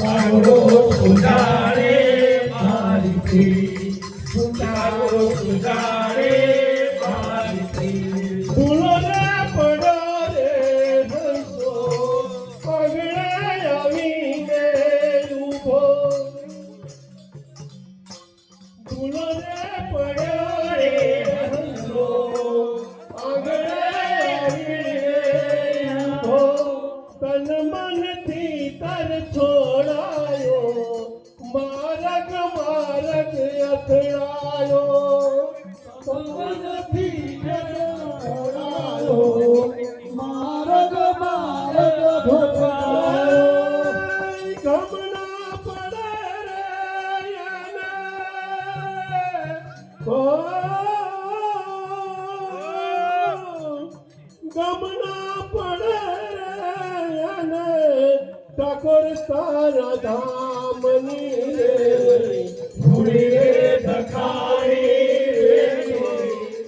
પાંડવો સુધારે મારી સુધારો સુધારે મારી ભૂલો ના પડો રે મારગ મારગ અથડાયો. પવનથી છોડાયો મારગ ગમના ઠાકોર તારા ધામની રે ભૂલી રે દખાણી રે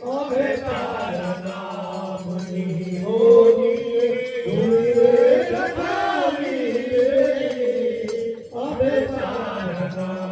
હવે તારા નામની હોની ભૂલી રે દખાણી રે હવે તારા નામની